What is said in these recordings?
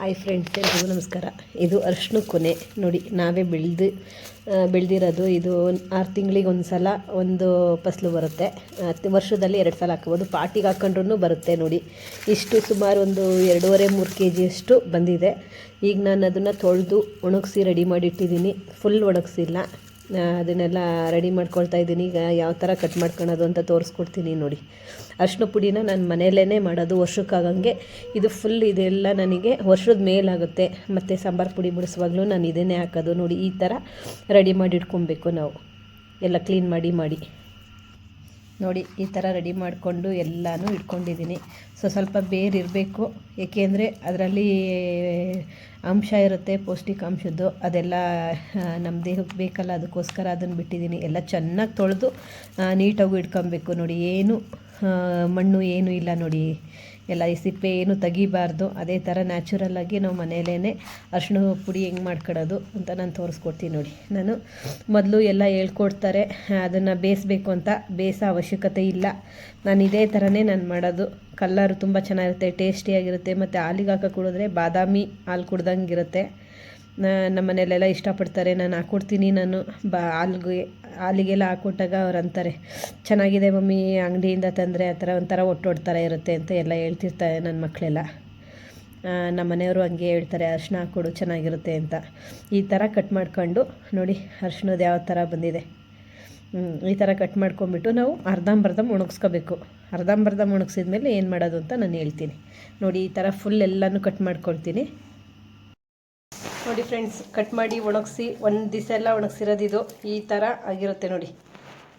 Hi friends ಎಲ್ರಿಗೂ ನಮಸ್ಕಾರ. ಇದು ಅರ್ಶಿನ ಕೊನೆ. ನೋಡಿ, ನಾವೇ ಬೆಳೆದು ಬೆಳೆದಿರೋದು ಇದು ಆರು ತಿಂಗಳಿಗೆ ಒಂದು ಸಲ ಒಂದು ಫಸಲು ಬರುತ್ತೆ. ವರ್ಷದಲ್ಲಿ ಎರಡು ಸಲ ಹಾಕ್ಬೋದು. ಪಾಟಿಗೆ ಹಾಕೊಂಡ್ರೂ ಬರುತ್ತೆ ನೋಡಿ. ಇಷ್ಟು ಸುಮಾರು ಒಂದು ಎರಡೂವರೆ ಮೂರು ಕೆ ಜಿಯಷ್ಟು ಬಂದಿದೆ. ಈಗ ನಾನು ಅದನ್ನು ತೊಳೆದು ಒಣಗಿಸಿ ರೆಡಿ ಮಾಡಿಟ್ಟಿದ್ದೀನಿ. ಫುಲ್ ಒಣಗಿಸಿಲ್ಲ. ಅದನ್ನೆಲ್ಲ ರೆಡಿ ಮಾಡ್ಕೊಳ್ತಾ ಇದ್ದೀನಿ. ಈಗ ಯಾವ ಥರ ಕಟ್ ಮಾಡ್ಕೊಳೋದು ಅಂತ ತೋರಿಸ್ಕೊಡ್ತೀನಿ ನೋಡಿ. ಅರಿಶಿನ ಪುಡಿನ ನಾನು ಮನೆಯಲ್ಲೇ ಮಾಡೋದು, ವರ್ಷಕ್ಕಾಗಂಗೆ. ಇದು ಫುಲ್ ಇದೆಲ್ಲ ನನಗೆ ವರ್ಷದ ಮೇಲಾಗುತ್ತೆ. ಮತ್ತು ಸಾಂಬಾರು ಪುಡಿ ಬಿಡಿಸುವಾಗಲೂ ನಾನು ಇದನ್ನೇ ಹಾಕೋದು ನೋಡಿ, ಈ ಥರ ರೆಡಿ ಮಾಡಿ ಇಟ್ಕೊಬೇಕು ನಾವು. ಎಲ್ಲ ಕ್ಲೀನ್ ಮಾಡಿ ಮಾಡಿ. ನೋಡಿ, ಈ ಥರ ರೆಡಿ ಮಾಡಿಕೊಂಡು ಎಲ್ಲನೂ ಇಟ್ಕೊಂಡಿದ್ದೀನಿ. ಸೊ ಸ್ವಲ್ಪ ಬೇರೆ ಇರಬೇಕು. ಏಕೆಂದರೆ ಅದರಲ್ಲಿ ಅಂಶ ಇರುತ್ತೆ, ಪೌಷ್ಟಿಕಾಂಶದ್ದು. ಅದೆಲ್ಲ ನಮ್ಮ ದೇಹಕ್ಕೆ ಬೇಕಲ್ಲ, ಅದಕ್ಕೋಸ್ಕರ ಅದನ್ನು ಬಿಟ್ಟಿದ್ದೀನಿ. ಎಲ್ಲ ಚೆನ್ನಾಗಿ ತೊಳೆದು ನೀಟಾಗೂ ಇಟ್ಕೊಬೇಕು. ನೋಡಿ, ಏನು ಮಣ್ಣು ಏನೂ ಇಲ್ಲ ನೋಡಿ. ಎಲ್ಲ ಈ ಸಿಪ್ಪೆ ಏನು ತೆಗಿಬಾರ್ದು, ಅದೇ ಥರ ನ್ಯಾಚುರಲ್ಲಾಗಿ ನಾವು ಮನೆಯಲ್ಲೇ ಅರಿಶಿಣ ಪುಡಿ ಹೆಂಗೆ ಮಾಡ್ಕೊಡೋದು ಅಂತ ನಾನು ತೋರಿಸ್ಕೊಡ್ತೀನಿ ನೋಡಿ. ನಾನು ಮೊದಲು ಎಲ್ಲ ಹೇಳ್ಕೊಡ್ತಾರೆ, ಅದನ್ನು ಬೇಯಿಸ್ಬೇಕು ಅಂತ ಬೇಯಿಸೋ ಅವಶ್ಯಕತೆ ಇಲ್ಲ. ನಾನು ಇದೇ ಥರನೇ ನಾನು ಮಾಡೋದು. ಕಲ್ಲರು ತುಂಬ ಚೆನ್ನಾಗಿರುತ್ತೆ, ಟೇಸ್ಟಿಯಾಗಿರುತ್ತೆ, ಮತ್ತು ಹಾಲಿಗೆ ಹಾಕೋ ಕುಡಿದ್ರೆ ಬಾದಾಮಿ ಹಾಲು ಕುಡ್ದಂಗೆ ಇರುತ್ತೆ. ನಮ್ಮ ಮನೆಯಲ್ಲೆಲ್ಲ ಇಷ್ಟಪಡ್ತಾರೆ. ನಾನು ಹಾಕ್ಕೊಡ್ತೀನಿ ನಾನು ಬ ಹಾಲ್ಗೆ, ಹಾಲಿಗೆಲ್ಲ ಹಾಕ್ಕೊಟ್ಟಾಗ ಅವ್ರು ಅಂತಾರೆ, ಚೆನ್ನಾಗಿದೆ ಮಮ್ಮಿ, ಅಂಗಡಿಯಿಂದ ತಂದರೆ ಆ ಥರ ಒಂಥರ ಒಟ್ಟೊಡ್ತಾರ ಇರುತ್ತೆ ಅಂತ ಎಲ್ಲ ಹೇಳ್ತಿರ್ತಾರೆ ನನ್ನ ಮಕ್ಕಳೆಲ್ಲ. ನಮ್ಮ ಮನೆಯವರು ಹಂಗೆ ಹೇಳ್ತಾರೆ ಅರ್ಶಿನ ಹಾಕ್ಕೊಡು ಚೆನ್ನಾಗಿರುತ್ತೆ ಅಂತ. ಈ ಥರ ಕಟ್ ಮಾಡ್ಕೊಂಡು, ನೋಡಿ ಅರ್ಶಿನದ ಯಾವ ಥರ ಬಂದಿದೆ. ಈ ಥರ ಕಟ್ ಮಾಡ್ಕೊಂಬಿಟ್ಟು ನಾವು ಅರ್ಧಂಬರ್ಧ ಒಣಗಿಸ್ಕೋಬೇಕು. ಅರ್ಧಂಬರ್ಧ ಒಣಗಿಸಿದ್ಮೇಲೆ ಏನು ಮಾಡೋದು ಅಂತ ನಾನು ಹೇಳ್ತೀನಿ. ನೋಡಿ, ಈ ಥರ ಫುಲ್ ಎಲ್ಲನೂ ಕಟ್ ಮಾಡ್ಕೊಳ್ತೀನಿ. ನೋಡಿ ಫ್ರೆಂಡ್ಸ್, ಕಟ್ ಮಾಡಿ ಒಣಗಿಸಿ, ಒಂದು ದಿವಸ ಎಲ್ಲ ಒಣಗಿಸಿರೋದು ಇದು. ಈ ಥರ ಆಗಿರುತ್ತೆ ನೋಡಿ.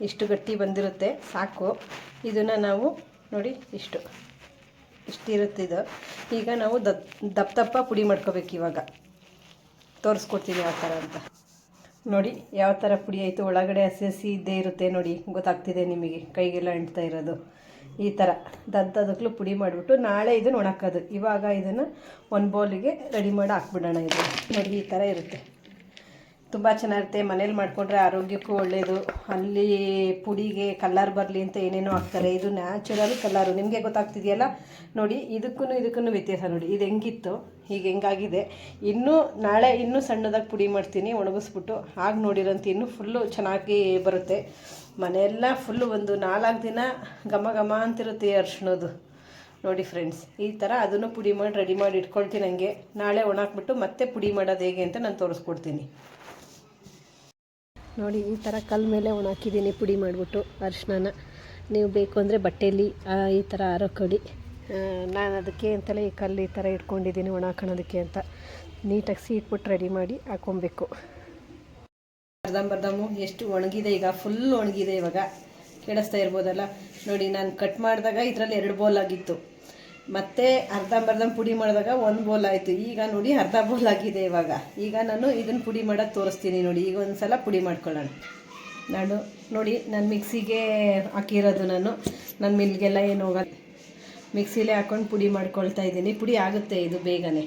ಇಷ್ಟು ಗಟ್ಟಿ ಬಂದಿರುತ್ತೆ, ಸಾಕು. ಇದನ್ನು ನಾವು ನೋಡಿ ಇಷ್ಟು. ಇಷ್ಟಿರುತ್ತೆ ಇದು. ಈಗ ನಾವು ದಪ್, ದಪ್ಪ ದಪ್ಪ ಪುಡಿ ಮಾಡ್ಕೋಬೇಕು ಇವಾಗ. ತೋರಿಸ್ಕೊಡ್ತೀನಿ ಯಾವ ಥರ ಅಂತ. ನೋಡಿ ಯಾವ ಥರ ಪುಡಿ ಆಯಿತು. ಒಳಗಡೆ ಹಸಿ ಹಸಿ ಇದ್ದೇ ಇರುತ್ತೆ ನೋಡಿ. ಗೊತ್ತಾಗ್ತಿದೆ ನಿಮಗೆ. ಕೈಗೆಲ್ಲ ಅಂಟ್ತಾ ಇರೋದು. ಈ ಥರ ದದ್ದದಕ್ಕೂ ಪುಡಿ ಮಾಡಿಬಿಟ್ಟು ನಾಳೆ ಇದನ್ನು ಒಣಕೋದು. ಇವಾಗ ಇದನ್ನು ಒಂದು ಬೌಲಿಗೆ ರೆಡಿ ಮಾಡಿ ಹಾಕ್ಬಿಡೋಣ ಇದು. ನೋಡಿ ಈ ಥರ ಇರುತ್ತೆ. ತುಂಬ ಚೆನ್ನಾಗಿರುತ್ತೆ. ಮನೇಲಿ ಮಾಡಿಕೊಂಡ್ರೆ ಆರೋಗ್ಯಕ್ಕೂ ಒಳ್ಳೆಯದು ಅಲ್ಲಿ ಪುಡಿಗೆ ಕಲ್ಲರ್ ಬರಲಿ ಅಂತ ಏನೇನೋ ಹಾಕ್ತಾರೆ. ಇದು ನ್ಯಾಚುರಲ್ ಕಲ್ಲರು. ನಿಮಗೆ ಗೊತ್ತಾಗ್ತಿದೆಯಲ್ಲ? ನೋಡಿ ಇದಕ್ಕೂ ಇದಕ್ಕೂ ವ್ಯತ್ಯಾಸ ನೋಡಿ. ಇದು ಹೆಂಗಿತ್ತು? ಈಗ ಹೆಂಗಾಗಿದೆ? ಇನ್ನೂ ನಾಳೆ ಇನ್ನೂ ಸಣ್ಣದಾಗಿ ಪುಡಿ ಮಾಡ್ತೀನಿ, ಒಣಗಿಸ್ಬಿಟ್ಟು. ಆಗ ನೋಡಿರೋಂಥ ಇನ್ನೂ ಫುಲ್ಲು ಚೆನ್ನಾಗಿ ಬರುತ್ತೆ. ಮನೆಯೆಲ್ಲ ಫುಲ್ಲು ಒಂದು ನಾಲ್ಕು ದಿನ ಘಮ ಘಮ ಅಂತಿರುತ್ತೆ ಅರ್ಶಿಣದು ನೋಡಿ ಫ್ರೆಂಡ್ಸ್ ಈ ಥರ ಅದನ್ನು ಪುಡಿ ಮಾಡಿ ರೆಡಿ ಮಾಡಿ ಇಟ್ಕೊಳ್ತೀನಿ ನನಗೆ ನಾಳೆ ಒಣಾಕ್ಬಿಟ್ಟು ಮತ್ತೆ ಪುಡಿ ಮಾಡೋದು ಹೇಗೆ ಅಂತ ನಾನು ತೋರಿಸ್ಕೊಡ್ತೀನಿ. ನೋಡಿ, ಈ ಥರ ಕಲ್ಲು ಮೇಲೆ ಒಣಾಕಿದ್ದೀನಿ ಪುಡಿ ಮಾಡಿಬಿಟ್ಟು ಅರಿಶಿನ ನೀವು ಬೇಕು ಅಂದರೆ ಬಟ್ಟೆಯಲ್ಲಿ ಈ ಥರ ಆರೋಕೊಡಿ ನಾನು ಅದಕ್ಕೆ ಅಂತಲೇ ಈ ಕಲ್ಲು ಈ ಥರ ಇಟ್ಕೊಂಡಿದ್ದೀನಿ ಒಣಾಕೋಣೋದಕ್ಕೆ ಅಂತ. ನೀಟಾಗಿ ಸೀಟ್ಬಿಟ್ಟು ರೆಡಿ ಮಾಡಿ ಹಾಕೊಬೇಕು. ಅರ್ಧಂಬರ್ಧಮು ಎಷ್ಟು ಒಣಗಿದೆ ಈಗ. ಫುಲ್ ಒಣಗಿದೆ ಇವಾಗ. ಕೆಡಿಸ್ತಾ ಇರ್ಬೋದಲ್ಲ? ನೋಡಿ, ನಾನು ಕಟ್ ಮಾಡಿದಾಗ ಇದರಲ್ಲಿ ಎರಡು ಬೋಲ್ ಆಗಿತ್ತು. ಮತ್ತೆ ಅರ್ಧಂಬರ್ಧ ಪುಡಿ ಮಾಡಿದಾಗ ಒಂದು ಬೋಲ್ ಆಯಿತು. ಈಗ ನೋಡಿ ಅರ್ಧ ಬೋಲ್ ಆಗಿದೆ ಇವಾಗ. ಈಗ ನಾನು ಇದನ್ನು ಪುಡಿ ಮಾಡೋದು ತೋರಿಸ್ತೀನಿ ನೋಡಿ. ಈಗ ಒಂದು ಸಲ ಪುಡಿ ಮಾಡ್ಕೊಳ್ಳೋಣ. ನಾನು ನೋಡಿ, ನಾನು ಮಿಕ್ಸಿಗೆ ಹಾಕಿರೋದು ನಾನು. ನನ್ನ ಮಿಲ್ಗೆಲ್ಲ ಏನು ಹೋಗಲ್ಲ. ಮಿಕ್ಸಿಲೇ ಹಾಕೊಂಡು ಪುಡಿ ಮಾಡ್ಕೊಳ್ತಾ ಇದ್ದೀನಿ. ಪುಡಿ ಆಗುತ್ತೆ ಇದು ಬೇಗನೆ.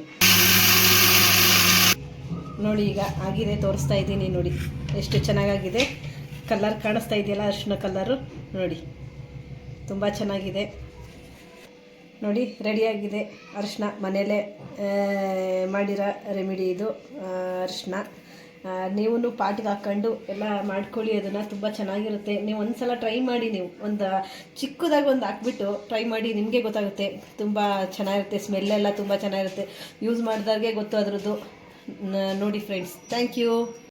ನೋಡಿ, ಈಗ ಆಗಿದೆ, ತೋರಿಸ್ತಾ ಇದ್ದೀನಿ ನೋಡಿ. ಎಷ್ಟು ಚೆನ್ನಾಗಾಗಿದೆ. ಕಲರ್ ಕಾಣಿಸ್ತಾ ಇದೆಯಲ್ಲ ಅರಿಶಿನ ಕಲರು ನೋಡಿ. ತುಂಬ ಚೆನ್ನಾಗಿದೆ. ನೋಡಿ, ರೆಡಿಯಾಗಿದೆ ಅರಿಶಿನ. ಮನೆಯಲ್ಲೇ ಮಾಡಿರೋ ರೆಮಿಡಿ ಇದು ಅರಿಶಿನ. ನೀವು ಪಾಟಿಗೆ ಹಾಕ್ಕೊಂಡು ಎಲ್ಲ ಮಾಡ್ಕೊಳ್ಳಿ, ಅದನ್ನು ತುಂಬ ಚೆನ್ನಾಗಿರುತ್ತೆ. ನೀವು ಒಂದು ಸಲ ಟ್ರೈ ಮಾಡಿ ನೀವು. ಒಂದು ಚಿಕ್ಕದಾಗಿ ಒಂದು ಹಾಕ್ಬಿಟ್ಟು ಟ್ರೈ ಮಾಡಿ ನಿಮಗೆ ಗೊತ್ತಾಗುತ್ತೆ. ತುಂಬ ಚೆನ್ನಾಗಿರುತ್ತೆ ಸ್ಮೆಲ್ ಎಲ್ಲ ತುಂಬ ಚೆನ್ನಾಗಿರುತ್ತೆ. ಯೂಸ್ ಮಾಡಿದಾಗೆ ಗೊತ್ತು ಅದರದ್ದು. ನೋಡಿ ಫ್ರೆಂಡ್ಸ್ ಥ್ಯಾಂಕ್ ಯು